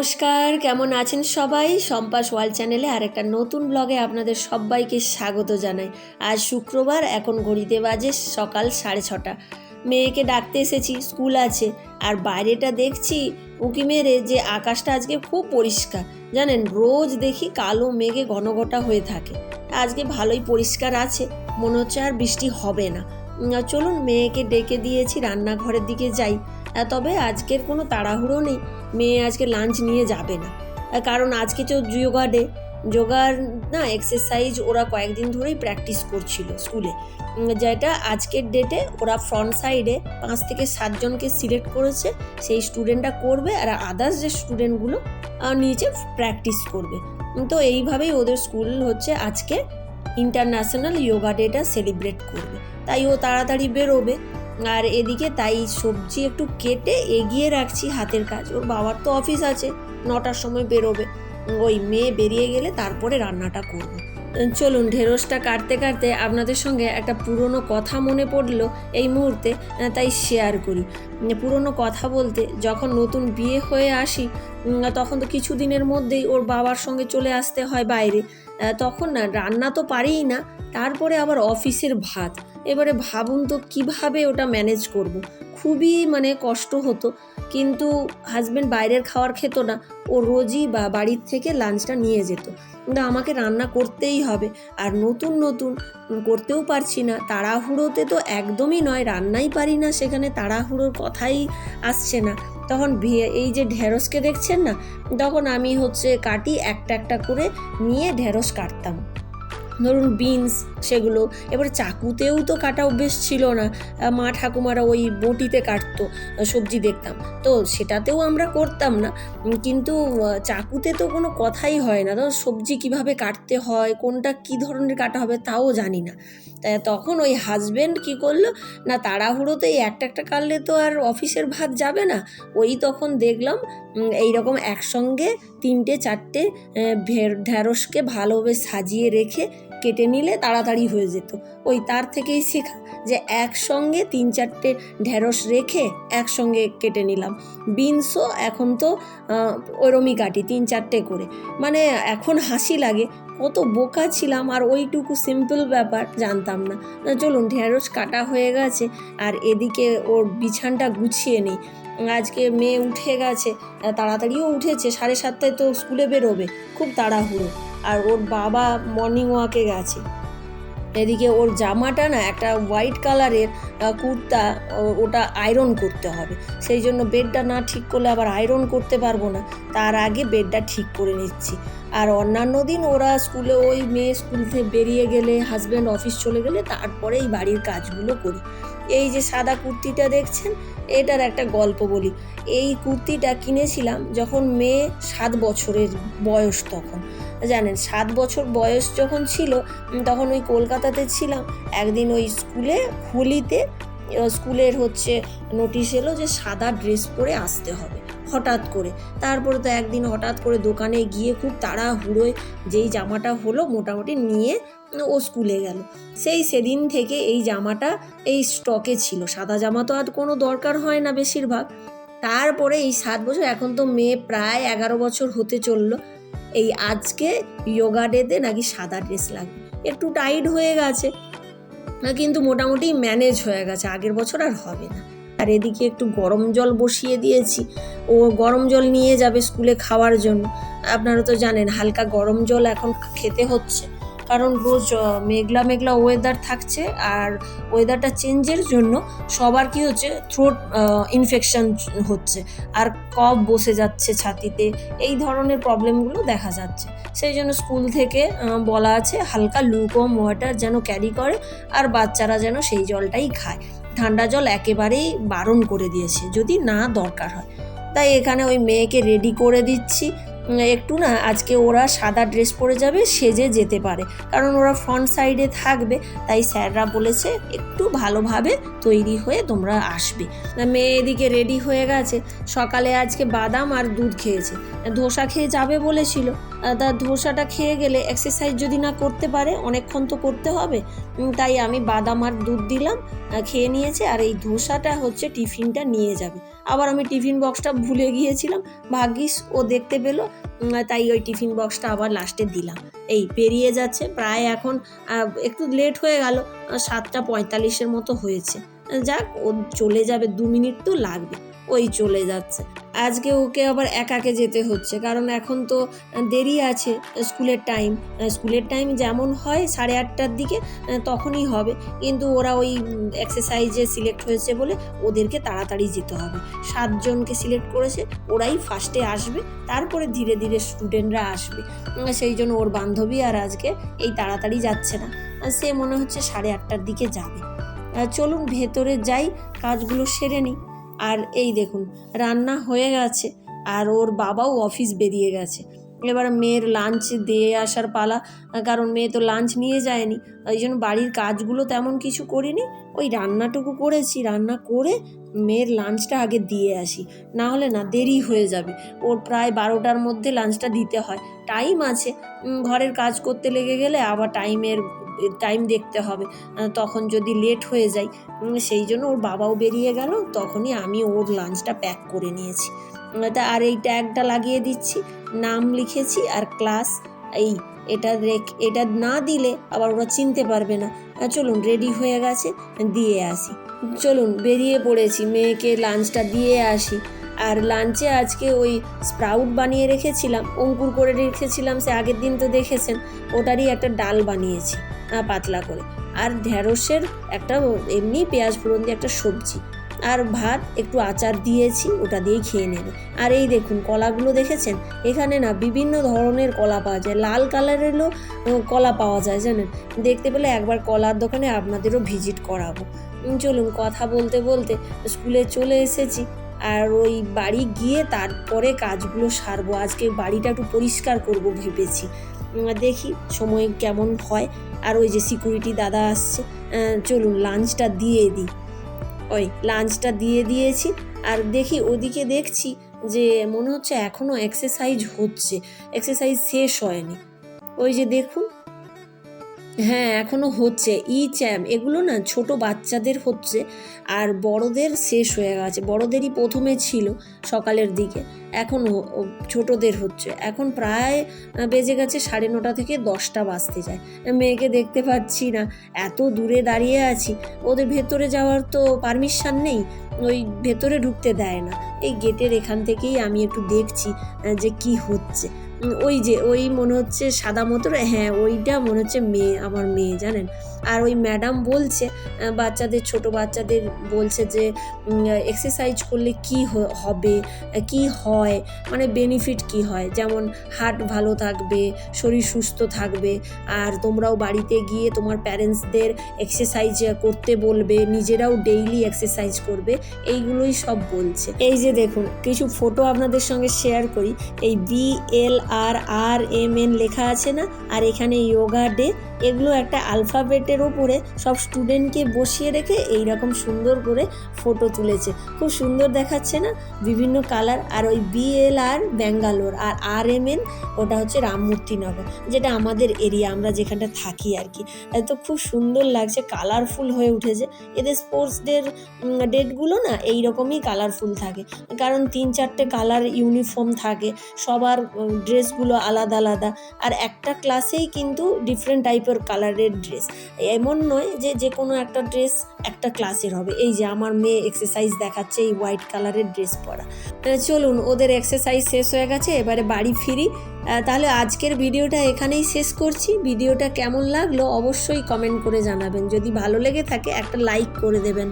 নমস্কার, কেমন আছেন সবাই? সম্পাস ওয়ার্ল্ড চ্যানেলে আর একটা নতুন ব্লগে আপনাদের সবাইকে স্বাগত জানাই। আজ শুক্রবার, এখন ঘড়িতে বাজে সকাল সাড়ে ছটা। মেয়েকে ডাকতে এসেছি, স্কুল আছে। আর বাইরেটা দেখছি, উঁকি মেরে যে আকাশটা আজকে খুব পরিষ্কার। জানেন, রোজ দেখি কালো মেঘে ঘনঘটা হয়ে থাকে। আজকে ভালোই পরিষ্কার আছে, মনে হচ্ছে আর বৃষ্টি হবে না। চলুন, মেয়েকে ডেকে দিয়েছি, রান্নাঘরের দিকে যাই। তবে আজকের কোনো তাড়াহুড়ো নেই। মেয়ে আজকে লাঞ্চ নিয়ে যাবে না। কারণ আজকে তো যোগা ডে যোগার, না এক্সারসাইজ ওরা কয়েকদিন ধরেই প্র্যাকটিস করছিল স্কুলে যেটা আজকের ডেটে ওরা ফ্রন্ট সাইডে পাঁচ থেকে সাতজনকে সিলেক্ট করেছে। সেই স্টুডেন্টরা করবে আর আদার্স যে স্টুডেন্টগুলো নিচে প্র্যাকটিস করবে। তো এইভাবেই ওদের স্কুল হচ্ছে আজকে ইন্টারন্যাশনাল যোগা ডেটা সেলিব্রেট করবে। তাই ও তাড়াতাড়ি বেরোবে। আর এদিকে তাই সবজি একটু কেটে এগিয়ে রাখছি হাতের কাজ। ওর বাবার তো অফিস আছে, নটার সময় বেরোবে। ওই মেয়ে বেরিয়ে গেলে তারপরে রান্নাটা করব। চলুন, ঢেঁড়সটা কাটতে কাটতে আপনাদের সঙ্গে একটা পুরনো কথা মনে পড়ল এই মুহূর্তে, তাই শেয়ার করি। পুরনো কথা বলতে যখন নতুন বিয়ে হয়ে আসি, তখন তো কিছুদিনের মধ্যেই ওর বাবার সঙ্গে চলে আসতে হয় বাইরে। তখন না রান্না তো পারিই না, তারপরে আবার অফিসের ভাত এবারে ভাবুন তো কীভাবে ওটা ম্যানেজ করব। খুবই মানে কষ্ট হতো, কিন্তু হাজব্যান্ড বাইরের খাওয়ার খেত না, ও রোজই বা বাড়ির থেকে লাঞ্চটা নিয়ে যেত কিন্তু আমাকে রান্না করতেই হবে। আর নতুন নতুন করতেও পারছি না। তাড়াহুড়োতে তো একদমই নয়, রান্নাই পারি না, সেখানে তাড়াহুড়োর কথাই আসছে না। তখন এই যে ঢেঁড়সকে দেখছেন না? তখন আমি হচ্ছে কাটি একটা একটা করে নিয়ে ঢেঁড়স কাটতাম। ধরুন বিনস সেগুলো। এবার চাকুতেও তো কাটা অভ্যেস ছিল না। মা ঠাকুমারা ওই বটিতে কাটতো সবজি দেখতাম। তো সেটাতেও আমরা করতাম না। কিন্তু চাকুতে তো কোনো কথাই হয় না। তো সবজি কীভাবে কাটতে হয় কোনটা কি ধরনের কাটা হবে তাও জানি না। তাই তখন ওই হাজব্যান্ড কি করল না তাড়াহুড়োতে এই একটা একটা কাটলে তো আর অফিসের ভাত যাবে না। ওই তখন দেখলাম উম, এইরকম একসঙ্গে তিনটে চারটে ঢ্যাঁড়সকে ভালোভাবে সাজিয়ে রেখে কেটে নিলে তাড়াতাড়ি হয়ে যেত। ওই তার থেকেই শেখা যে একসঙ্গে তিন চারটে ঢ্যাঁড়স রেখে একসঙ্গে কেটে নিলাম। বিনসও এখন তো ওরমই কাটি, তিন চারটে করে। মানে এখন হাসি লাগে, কত বোকা ছিলাম আর ওইটুকু সিম্পল ব্যাপার জানতাম না। চলুন ঢ্যাঁড়স কাটা হয়ে গেছে, আর এদিকে ওর বিছানটা গুছিয়ে নিই। আজকে মেয়ে উঠে গেছে তাড়াতাড়িও উঠেছে, সাড়ে সাতটায় তো স্কুলে বেরোবে, খুব তাড়াহুড়ো। আর ওর বাবা মর্নিং ওয়াকে গেছে। এদিকে ওর জামাটা না একটা হোয়াইট কালারের কুর্তা ওটা আয়রন করতে হবে। সেই জন্য বেডটা না ঠিক করলে আবার আয়রন করতে পারব না। তার আগে বেডটা ঠিক করে নিচ্ছি। আর অন্যান্য দিন ওরা স্কুলে, ওই মেয়ে স্কুল থেকে বেরিয়ে গেলে হাজব্যান্ড অফিস চলে গেলে তারপরেই বাড়ির কাজগুলো করি। এই যে সাদা কুর্তিটা দেখছেন, এটার একটা গল্প বলি। এই কুর্তিটা কিনেছিলাম যখন মেয়ে সাত বছরের বয়স তখন। জানেন, সাত বছর বয়স যখন ছিল তখন ওই কলকাতাতে ছিলাম। একদিন ওই স্কুলে, হোলিতে স্কুলের হচ্ছে নোটিশ এলো যে সাদা ড্রেস পরে আসতে হবে, হঠাৎ করে। তারপরে তো একদিন হঠাৎ করে দোকানে গিয়ে খুব তাড়াহুড়োয় যেই জামাটা হলো মোটামুটি নিয়ে ও স্কুলে গেল। সেই সেদিন থেকে এই জামাটা এই স্টকে ছিল। সাদা জামা তো আর কোনো দরকার হয় না বেশিরভাগ। তারপরে এই সাত বছর, এখন তো মেয়ে প্রায় এগারো বছর হতে চলল। এই আজকে যোগা ডেতে নাকি সাদা ড্রেস লাগবে। একটু টাইট হয়ে গেছে, কিন্তু মোটামুটি ম্যানেজ হয়ে গেছে। আগের বছর আর হবে না। আর এদিকে একটু গরম জল বসিয়ে দিয়েছি। ও গরম জল নিয়ে যাবে স্কুলে খাওয়ার জন্য। আপনারা তো জানেন, হালকা গরম জল এখন খেতে হচ্ছে। কারণ রোজ মেঘলা মেঘলা ওয়েদার থাকছে আর ওয়েদারটা চেঞ্জের জন্য সবার কি হচ্ছে থ্রোট ইনফেকশন হচ্ছে আর কফ বসে যাচ্ছে ছাতিতে, এই ধরনের প্রবলেমগুলো দেখা যাচ্ছে। সেই জন্য স্কুল থেকে বলা আছে হালকা লুকম ওয়াটার যেন ক্যারি করে আর বাচ্চারা যেন সেই জলটাই খায়। ঠান্ডা জল একেবারেই বারণ করে দিয়েছে, যদি না দরকার হয়। তাই এখানে ওই মেয়েকে রেডি করে দিচ্ছি। একটু না, আজকে ওরা সাদা ড্রেস পরে যাবে, সেজে যেতে পারে। কারণ ওরা ফ্রন্ট সাইডে থাকবে, তাই স্যাররা বলেছে একটু ভালোভাবে তৈরি হয়ে তোমরা আসবে। মেয়ে এদিকে রেডি হয়ে গেছে। সকালে আজকে বাদাম আর দুধ খেয়েছে। ধোসা খেয়ে যাবে বলেছিল। তা ধোসাটা খেয়ে গেলে এক্সারসাইজ যদি না করতে পারে, অনেকক্ষণ তো করতে হবে। তাই আমি বাদাম আর দুধ দিলাম খেয়ে নিয়েছে, আর এই ধোসাটা হচ্ছে টিফিনটা নিয়ে যাবে। আবার আমি টিফিন বক্সটা ভুলে গিয়েছিলাম, ভাগ্যিস ও দেখতে পেল তাই ওই টিফিন বক্সটা আবার লাস্টে দিলাম। এই পেরিয়ে যাচ্ছে, প্রায় এখন একটু লেট হয়ে গেল সাতটা পঁয়তাল্লিশের মতো হয়েছে। যাক, ও চলে যাবে, দু মিনিট তো লাগবে। ওই চলে যাচ্ছে। আজকে ওকে আবার একাকে যেতে হচ্ছে, কারণ এখন তো দেরি আছে স্কুলের টাইম স্কুলের টাইম যেমন হয় সাড়ে আটটার দিকে, তখনই হবে। কিন্তু ওরা ওই এক্সারসাইজে সিলেক্ট হয়েছে বলে ওদেরকে তাড়াতাড়ি যেতে হবে। সাতজনকে সিলেক্ট করেছে, ওরাই ফার্স্টে আসবে, তারপরে ধীরে ধীরে স্টুডেন্টরা আসবে। সেই জন্য ওর বান্ধবী আর আজকে এই তাড়াতাড়ি যাচ্ছে না। সে মনে হচ্ছে সাড়ে আটটার দিকে যাবে। চলুন ভেতরে যাই, কাজগুলো সেরে নিই। আর এই দেখুন, রান্না হয়ে গেছে আর ওর বাবাও অফিস বেরিয়ে গেছে। এবার মেয়ের লাঞ্চ দিয়ে আসার পালা, কারণ মেয়ে তো লাঞ্চ নিয়ে যায়নি। ওই জন্য বাড়ির কাজগুলো তেমন কিছু করিনি, ওই রান্নাটুকু করেছি। রান্না করে মেয়ের লাঞ্চটা আগে দিয়ে আসি, না হলে না দেরি হয়ে যাবে। ওর প্রায় বারোটার মধ্যে লাঞ্চটা দিতে হয়। টাইম আছে ঘরের কাজ করতে লেগে গেলে আবার টাইমের টাইম দেখতে হবে। তখন যদি লেট হয়ে যায় সেই জন্য ওর বাবাও বেরিয়ে গেল, তখনই আমি ওর লাঞ্চটা প্যাক করে নিয়েছি। তা আর এই ট্যাগটা লাগিয়ে দিচ্ছি, নাম লিখেছি আর ক্লাস এই, এটা রেখ, এটা না দিলে আবার ওরা চিনতে পারবে না। চলুন রেডি হয়ে গেছে, দিয়ে আসি। চলুন, বেরিয়ে পড়েছি, মেয়েকে লাঞ্চটা দিয়ে আসি। আর লাঞ্চে আজকে ওই স্প্রাউট বানিয়ে রেখেছিলাম, অঙ্কুর করে রেখেছিলাম, সে আগের দিন তো দেখেছেন, ওটারই একটা ডাল বানিয়েছি। পাতলা করে। আর ঢ্যাঁড়সের একটা এমনি পেঁয়াজ ফোড়ন দিয়ে একটা সবজি। আর ভাত একটু আচার দিয়েছি, ওটা দিয়েই খেয়ে নেবে। আর এই দেখুন, কলাগুলো দেখেছেন? এখানে না বিভিন্ন ধরনের কলা পাওয়া যায়। লাল কালারেরও কলা পাওয়া যায়, জানেন? দেখতে পেলে একবার কলার দোকানে আপনাদেরও ভিজিট করাবো। চলুন, কথা বলতে বলতে স্কুলে চলে এসেছি। আর ওই বাড়ি গিয়ে তারপরে কাজগুলো সারবো। আজকে বাড়িটা একটু পরিষ্কার করব ভেবেছি। দেখি সময় কেমন হয়। আর ওই যে সিকিউরিটি দাদা আসছে চলুন লাঞ্চটা দিয়ে দিই। ওই লাঞ্চটা দিয়ে দিয়েছি, আর দেখি ওদিকে দেখছি যে মনে হচ্ছে এখনও এক্সারসাইজ হচ্ছে। এক্সারসাইজ শেষ হয়নি। ওই যে দেখুন হ্যাঁ এখনও হচ্ছে। ই চ্যাম এগুলো না ছোট বাচ্চাদের হচ্ছে আর বড়দের শেষ হয়ে গেছে। বড়দেরই প্রথমে ছিল সকালের দিকে, এখন ছোটদের হচ্ছে। এখন প্রায় বেজে গেছে সাড়ে নটা থেকে দশটা বাজতে যায়। মেয়েকে দেখতে পাচ্ছি না, এত দূরে দাঁড়িয়ে আছি। ওদের ভেতরে যাওয়ার তো পারমিশন নেই, ওই ভেতরে ঢুকতে দেয় না। এই গেটের এখান থেকেই আমি একটু দেখছি যে কি হচ্ছে। ওই যে, ওই মনে হচ্ছে সাদা মতো হ্যাঁ ওইটা মনে হচ্ছে মেয়ে, আমার মেয়ে, জানেন? আর ওই ম্যাডাম বলছে বাচ্চাদের, ছোট বাচ্চাদের বলছে যে এক্সারসাইজ করলে কি হবে কি হয় মানে বেনিফিট কি হয়? যেমন হার্ট ভালো থাকবে, শরীর সুস্থ থাকবে, আর তোমরাও বাড়িতে গিয়ে তোমার প্যারেন্টসদের এক্সারসাইজ করতে বলবে, নিজেরাও ডেইলি এক্সারসাইজ করবে, এইগুলোই সব বলছে। এই যে দেখুন, কিছু ফটো আপনাদের সঙ্গে শেয়ার করি, এই B L R R M N লেখা আছে না? আর এখানে ইয়োগা ডে এগুলো একটা আলফাবেটের ওপরে সব স্টুডেন্টকে বসিয়ে রেখে এই রকম সুন্দর করে ফটো তুলেছে। খুব সুন্দর দেখাচ্ছে না? বিভিন্ন কালার, আর ওই বিএলআর ব্যাঙ্গালোর আর আর এম এন ওটা হচ্ছে রামমূর্তিনগর, যেটা আমাদের এরিয়া, আমরা যেখানটা থাকি আর কি। তো খুব সুন্দর লাগছে, কালারফুল হয়ে উঠেছে। এদের স্পোর্টস ডের ডেটগুলো না এই রকমই কালারফুল থাকে। কারণ তিন চারটে কালার ইউনিফর্ম থাকে, সবার ড্রেসগুলো আলাদা আলাদা। আর একটা ক্লাসেই কিন্তু ডিফারেন্ট টাইপের কালারের ড্রেস এমন নয় যে যে কোনো একটা ড্রেস একটা ক্লাসের হবে। এই যে আমার মেয়ে এক্সারসাইজ দেখাচ্ছে এই হোয়াইট কালারের ড্রেস পরা। চলুন, ওদের এক্সারসাইজ শেষ হয়ে গেছে, এবারে বাড়ি ফিরি। তাহলে আজকের ভিডিওটা এখানেই শেষ করছি। ভিডিওটা কেমন লাগল অবশ্যই কমেন্ট করে জানাবেন। যদি ভালো লেগে থাকে, একটা লাইক করে দেবেন।